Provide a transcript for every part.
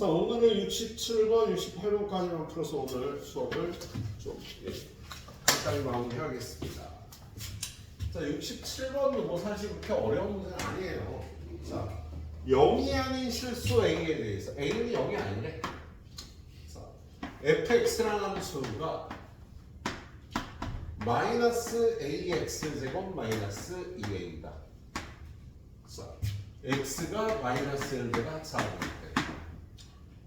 자, 오늘은 67번, 68번까지만 풀어서 오늘 수업을 좀 예, 간단히 마무리하겠습니다. 자, 67번도 뭐 사실 그렇게 어려운 문제는 아니에요. 자, 0이 아닌 실수 A에 대해서 A는 0이 아니래. 자, fx라는 함수가 마이너스 ax 제곱 마이너스 2a다. 자, x가 마이너스 1보다 작을 때,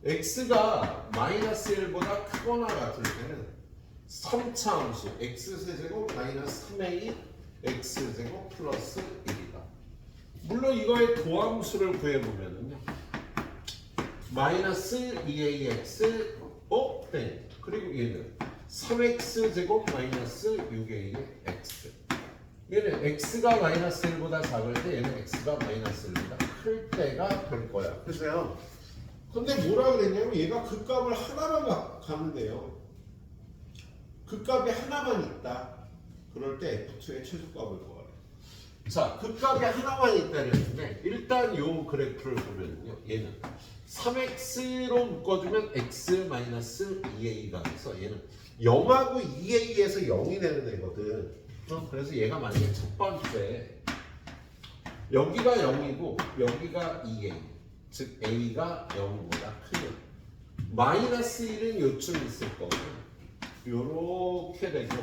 x가 마이너스 1보다 크거나 같을 때는 3차 함수 x 세제곱 마이너스 3a x 제곱 플러스 1이다. 물론 이거의 도함수를 구해보면은요. 마이너스 2ax 어? 네. 그리고 얘는 3x 제곱 마이너스 6a의 x 얘는 x가 마이너스 1보다 작을 때 얘는 x가 마이너스 1보다 클 때가 될 거야 그죠? 근데 뭐라 그랬냐면 얘가 그 값을 하나만 가- 가면 돼요. 그 값이 하나만 있다. 그럴 때 f2의 최소값을 구하래 자, 그 값이 하나만 있다는데 일단 요 그래프를 보면요. 얘는 3x로 묶어주면 x 2a가 돼서 얘는 0하고 2a에서 0이 되는 애거든. 어, 그래서 얘가 만약에 첫 번째 여기가 0이고 여기가 2a 즉 a가 0보다 크면 마이너스 1은 요쯤 있을 거고 요렇게 되고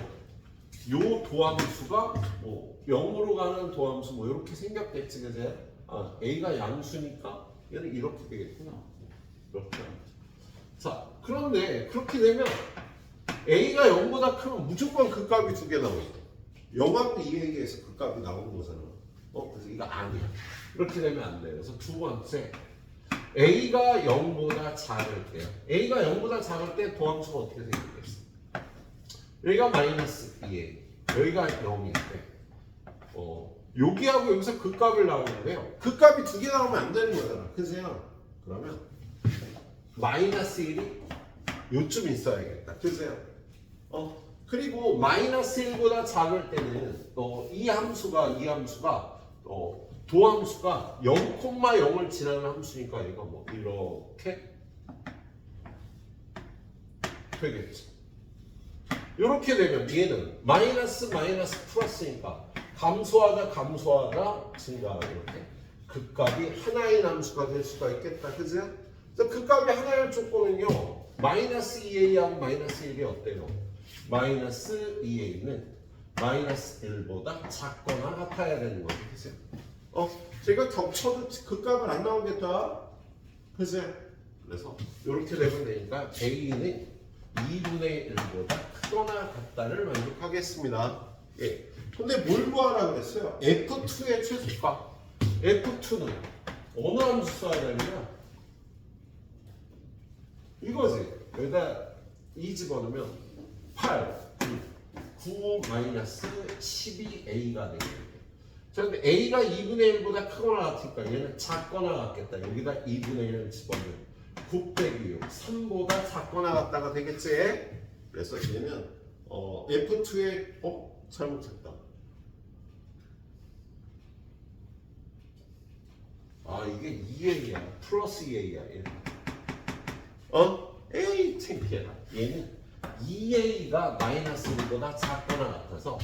요 도함수가 뭐 0으로 가는 도함수 뭐 이렇게 생겼겠지 그제? 아 a가 양수니까 얘는 이렇게 되겠구나. 이렇게. 자 그런데 그렇게 되면 a가 0보다 크면 무조건 그 값이 두 개 나오죠 0하고 2a에서 그 값이 나오는 거잖아. 어 그래서 이거 아니야. 이렇게 되면 안 돼. 그래서 두 번째 a가 0보다 작을 때요. A가 0보다 작을 때 도함수가 어떻게 생기겠어 여기가 마이너스 2a 여기가 0일 때. 어, 여기하고 여기서 그 값을 나오는데요. 그 값이 두 개 나오면 안 되는 거잖아. 그죠? 그러면 마이너스 1이 요쯤 있어야겠다. 그죠? 어, 그리고 마이너스 1보다 작을 때는 어, 이 함수가 이 함수가 어, 도함수가 0,0을 지나는 함수니까 얘가 뭐 이렇게 되겠지 이렇게 되면 얘는 마이너스 마이너스 플러스니까 감소하다 감소하다 증가하다 이렇게 극값이 하나의 함수가 될 수가 있겠다 그죠? 극값이 하나일 조건은요 마이너스 2a하고 마이너스 1이 어때요? 마이너스 2a는 마이너스 1보다 작거나 같아야 되는 거죠 그죠? 어, 제가 겹쳐도 극값은 안 나오겠다 그죠? 그래서 이렇게 되면 되니까 a는 2분의 1보다 크거나 같다를 만족하겠습니다. 예. 근데 뭘 구하라 그랬어요? F2의 최소값. F2는 어느 함수 써야 되느냐? 이거지. 여기다 2 집어넣으면 8, 9, 9 마이너스 12a가 되겠네. 자, 근데 a가 2분의 1보다 크거나 같으니까 얘는 작거나 같겠다. 여기다 2분의 1을 집어넣으면 9 빼기 6, 3보다 작거나 같다가 되겠지? 그래서 얘는 어, F2의 어? 잘못했다. 아 이게 2A야. 플러스 2A야. 얘는. 어? 에이 창피해라. 얘는 2A가 마이너스 1보다 작거나 같아서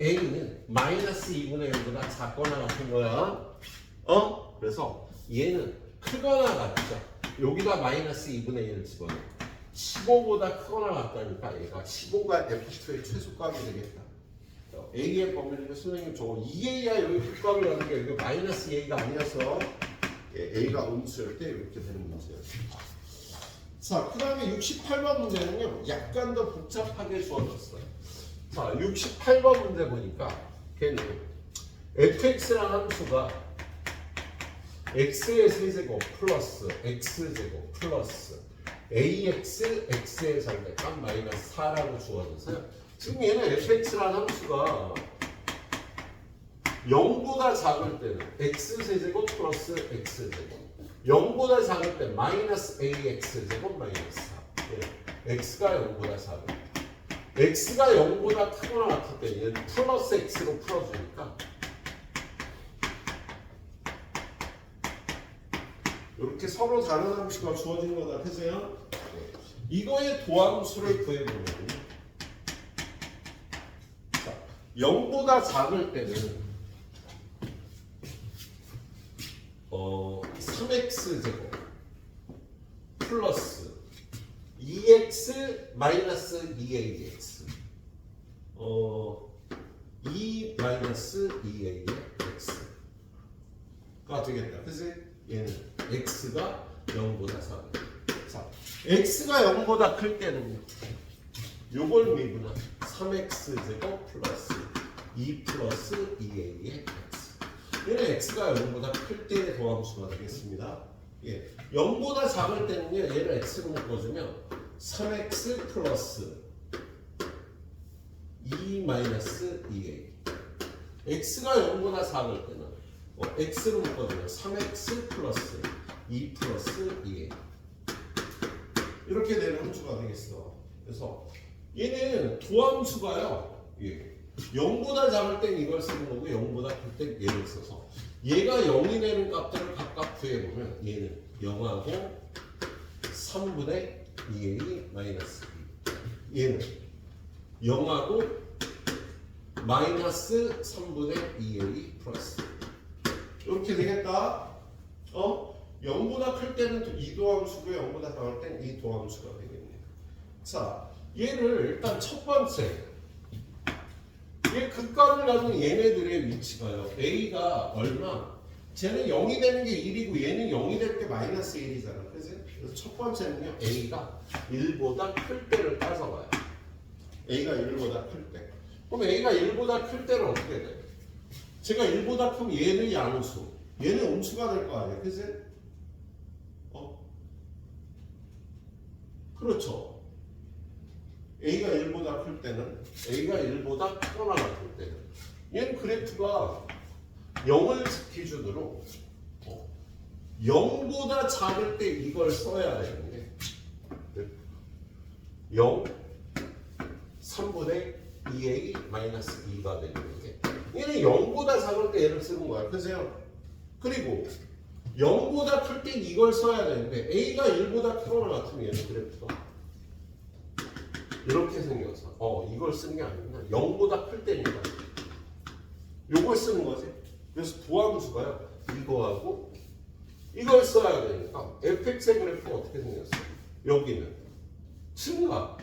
A는 마이너스 2분의 1보다 작거나 같은 거야. 어? 그래서 얘는 크거나 같죠. 여기다 마이너스 2분의 1을 집어넣어. 15보다 크거나 같다니까 얘가 15가 F2의 최소값이 되겠다. 어, A의 범위는 선생님 저거 2A야 여기 극값을 하는 게 여기 마이너스 2A가 아니어서 예, A가 음수일 때 이렇게 되는 문제였습니다. 자, 그 다음에 68번 문제는요, 약간 더 복잡하게 주어졌어요. 자, 68번 문제 보니까 걔는 fx라는 함수가 x의 세제곱 플러스 x제곱 플러스 ax x의 절대값 마이너스 4라고 주어져서요. 지금 얘는 fx라는 함수가 0보다 작을 때는 x 세제곱 플러스 x제곱 0보다 작을 때 마이너스 ax 제곱 마이너스 4 예. x가 0보다 작을 때 x가 0보다 크거나 같을 때 얘는 플러스 x로 풀어주니까 이렇게 서로 다른 함수가 주어진 거다. 그세요? 이거의 도함수를 구해보면 자, 0보다 작을 때는 어, 3x 제곱 플러스 2x 마이너스 2ax 어, 2 마이너스 2a의 x가 되겠다. 그지? 얘는 x가 0보다 작아. 자, x가 0보다 클 때는요. 요걸 미분한 3x 제곱 플러스 2 플러스 2a의 x. 얘는 x가 0보다 클 때의 도함수가 되겠습니다. 예, 0보다 작을 때는요. 얘를 x로 묶어주면 3x 플러스 2 마이너스 2a. x가 0보다 작을 때는 어, x로 묶어주면 3x 플러스 2 플러스 2a. 이렇게 되는 함수가 되겠어. 그래서 얘는 도함수가요. 예. 0보다 작을 땐 이걸 쓰는 거고 0보다 클 땐 얘를 써서 얘가 0이 되는 값들을 각각 구해보면 얘는 0하고 3분의 2a 마이너스 2 얘는 0하고 마이너스 3분의 2a 플러스 이렇게 되겠다. 어? 0보다 클 때는 이 도함수고 0보다 작을 땐이 도함수가 되겠네. 자, 얘를 일단 첫 번째 얘 극값을 가진 얘네들의 위치가요. A가 얼마? 쟤는 0이 되는 게 1이고 얘는 0이 될게 마이너스 1이잖아. 그래서 첫 번째는요. A가 1보다 클 때를 따져봐요. A가 1보다 클 때. 그럼 A가 1보다 클 때는 어떻게 돼? 제가 1보다 크면 얘는 양수, 얘는 음수가 될 거 아니야. 그지? 어? 그렇죠. A가 1보다 클 때는 A가 1보다 크거나 같을 때는 얘는 그래프가 0을 기준으로 어, 0보다 작을 때 이걸 써야 되는데 0 3분의 2a 마이너스 2가 되는 게 얘는 0보다 작을 때 얘를 쓰는 거야. 그세요? 그리고 0보다 클 때 이걸 써야 되는데 A가 1보다 크거나 같으면 얘는 그래프가 이렇게 생겨서. 어 이걸 쓰는 게 아니구나. 0보다 클 때니까. 요걸 쓰는 거지. 그래서 도함수가요. 이거하고 이걸 써야 되니까 fx의 그래프가 어떻게 생겼어? 여기는 증가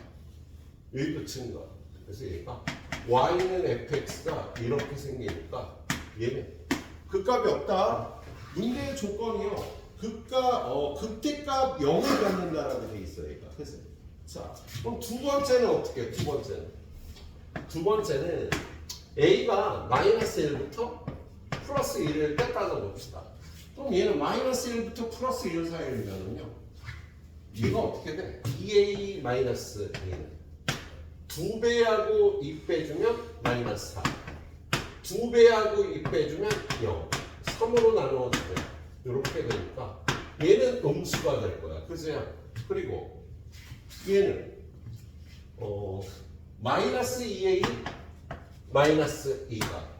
여기도 증가 그래서 얘가 y는 fx가 이렇게 생기니까 얘는 극값이 없다. 문제의 조건이요. 극가 어 극대값 0을 갖는다라고 돼 있어 얘가. 그래서. 자, 그럼 두 번째는 어떻게 해요? 두 번째는. 두 번째는 A가 마이너스 1부터 플러스 1을 뺐다가 봅시다. 그럼 얘는 마이너스 1부터 플러스 1 사이면은요. 얘가 어떻게 돼? 2A 마이너스 1. 두 배하고 2 빼주면 마이너스 4. 두 배하고 2 빼주면 0. 3으로 나누어주면 이렇게 되니까 얘는 음수가 될 거야. 그죠? 그리고 얘는 어 마이너스 2a 마이너스 2가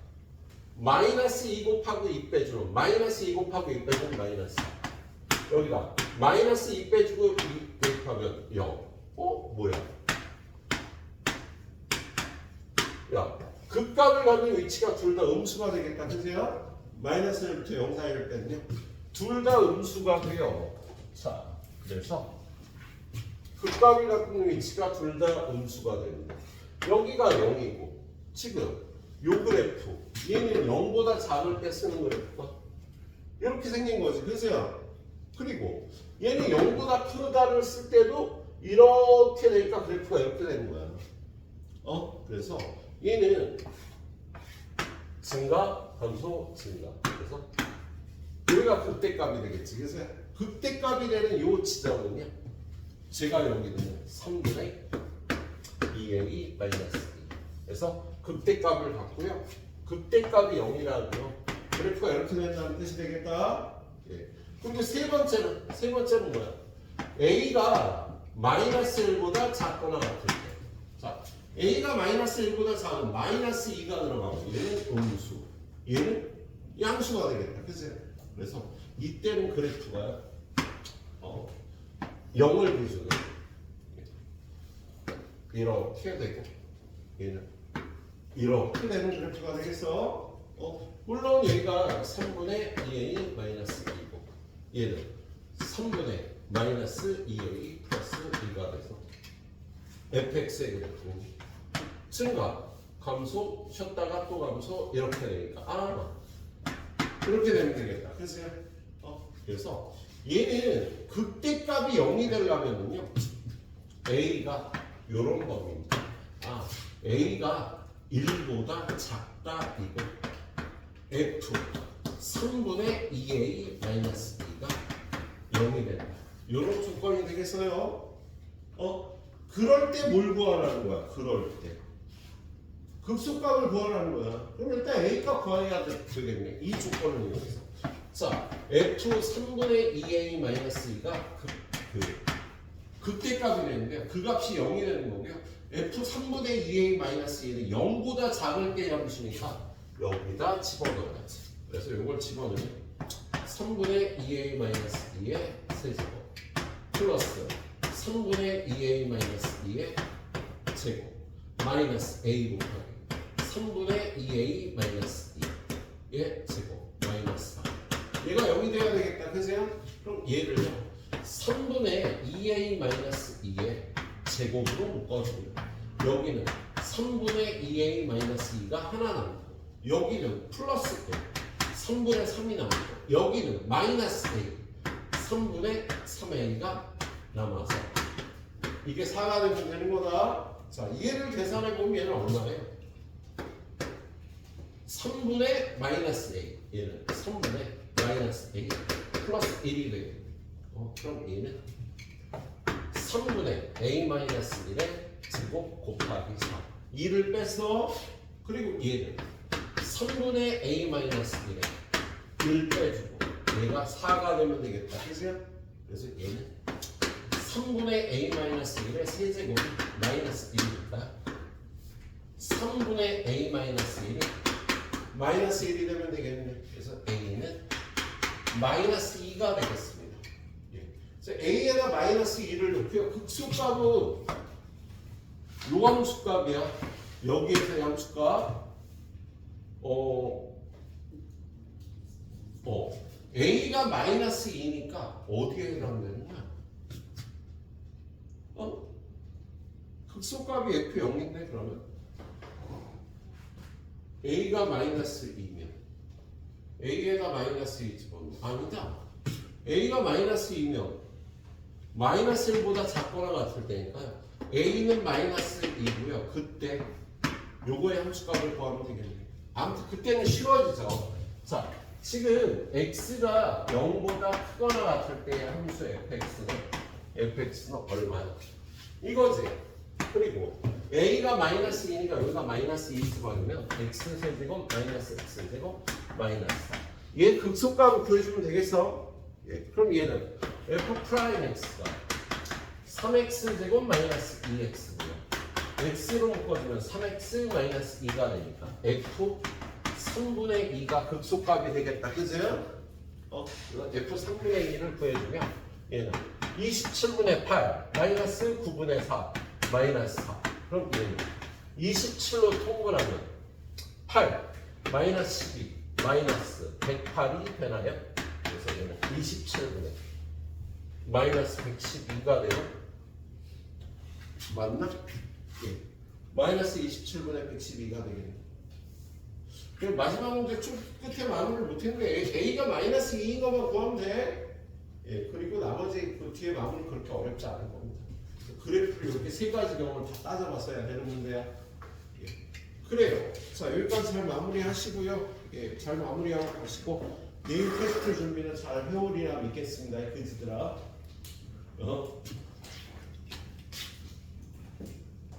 마이너스 2 곱하고 2 빼주면 마이너스 2 곱하고 2 빼주면 마이너스 4 여기가 마이너스 2 빼주고 2 대입하면 0 어? 뭐야? 야 극값을 가진 위치가 둘 다 음수가 되겠다 그세요? 마이너스 1부터 0 사이를 빼면요 둘 다 음수가 돼요 자 그래서 극값이 갖는 위치가 둘 다 음수가 됩니다. 여기가 0이고 지금 요 그래프 얘는 0보다 작을 때 쓰는 그래프가 이렇게 생긴 거지. 그래서요. 그리고 얘는 0보다 크다를 쓸 때도 이렇게 되니까 그래프가 이렇게 되는 거야. 어? 그래서 얘는 증가, 감소, 증가. 그래서 여기가 극대값이 되겠지. 그래서 극대값이 되는 요 지점은요. 제가 여기는 3분의 2a 마이너스 2 그래서 극대값을 갖고요. 극대값이 0이라고요. 그래프가 이렇게 된다는 뜻이 되겠다. 예. 그리고 세 번째는 세 번째는 뭐야? A가 마이너스 1보다 작거나 같을 때 자 a가 마이너스 1보다 작은 마이너스 2가 들어가고 얘는 음수 얘는 양수가 되겠다. 그치? 그래서 이때는 그래프가요 0을 기준으로 이렇게 되고 얘는 이렇게 되는 그래프가 되겠어. 어, 물론 얘가 3분의 2a 마이너스 2고 얘는 3분의 마이너스 2a 플러스 2가 돼서 fx의 그래프 증가 감소 쉬었다가 또 감소 이렇게 되니까 아 그렇게 되면 되겠다. 그래서 어, 그래서 얘는 극대값이 0이 되려면은요 a가 요런 범위입니다. 아 a가 1보다 작다 이거 f 3분의 2a 마이너스 2가 0이 된다. 요런 조건이 되겠어요. 어 그럴 때 뭘 구하라는 거야? 그럴 때. 급속값을 구하라는 거야. 그럼 일단 A값 구해야 되- 되겠네. 이 조건을 이용해서. 자, F 3분의 2A 마이너스 2가 그, 그, 극대값이 되는데 그 값이 0이 되는 거고요. F 3분의 2A 마이너스 2는 0보다 작을 때 함수니까 여기다 집어넣어야지. 그래서 이걸 집어넣으면 3분의 2A 마이너스 2의 세제곱 플러스 3분의 2A 마이너스 2의 제곱 마이너스 A 곱하기 3분의 2A 마이너스 2의 제곱 마이너스 4 얘가 0이 돼야 되겠다 그죠? 그럼 얘를요 3분의 2A 마이너스 2의 제곱으로 묶어주면 여기는 3분의 2A 마이너스 2가 하나 남고 여기는 플러스 1 3분의 3이 남고 여기는 마이너스 A 3분의 3A가 남아서 이게 4가 되면 되는 거다. 자, 얘를 계산해 보면 얘는 얼마예요? 3분의 마이너스 A. 얘는 3분의 마이너스 A 플러스 1이 돼요. 어, 그럼 얘는 3분의 A 마이너스 1의 제곱 곱하기 4. 2를 뺐어. 그리고 얘는 3분의 A 마이너스 1의 1 빼주고 얘가 4가 되면 되겠다. 그죠? 그래서 얘는 3분의 a 마이너스 1의 세제곱이 마이너스 1이니까 3분의 a 마이너스 1이 마이너스 1이 되면 되겠네. 그래서 a는 마이너스 2가 되겠습니다. 예. 그래서 a에다 마이너스 2를 넣고요. 극수값은 요 함수값이야. 여기에서 함수값 어, 어, a가 마이너스 2니까 어디에 해당되는 거야? 어? 극소값이 f 0인데 그러면 a가 마이너스 2면 a에다 마이너스 2 집어넣으면 아니다 a가 마이너스 2면 마이너스 1보다 작거나 같을 때니까요 a는 마이너스 2고요 그때 요거의 함수값을 구하면 되겠네요 아무튼 그때는 쉬워지죠 자 지금 x가 0보다 크거나 같을 때의 함수 fx는 fx는 얼마야? 이거지. 그리고 a가 마이너스 2니까 여기가 마이너스 2 집어넣으면 x 세제곱 마이너스 x 세제곱 마이너스 4. 얘 극소값을 구해주면 되겠어? 예. 그럼 얘는 f 프라임 x가 3x 제곱 마이너스 2x고요. x로 묶어주면 3x 마이너스 2가 되니까 f 3분의 2가 극소값이 되겠다. 그죠? 어, f 3분의 2를 구해주면 얘는 27분의 8 마이너스 9분의 4 마이너스 4 그럼 얘는 27로 통분하면 8 마이너스 12 마이너스 108이 되나요? 그래서 얘는 27분의 마이너스 112가 돼요 맞나? 예. 마이너스 27분의 112가 되겠네 그리고 마지막 문제 좀 끝에 마무리를 못했는데 A가 마이너스 2인 것만 구하면 돼 예, 그리고 나머지 그 뒤에 마무리 그렇게 어렵지 않은 겁니다. 그래프를 이렇게 세 가지 경우를 다 따져봤어야 되는 문제야. 예. 그래요. 자, 여기까지 잘 마무리 하시고요. 예, 잘 마무리하고 가시고, 내일 테스트 준비는 잘 해오리라 믿겠습니다. 그지들아. 어?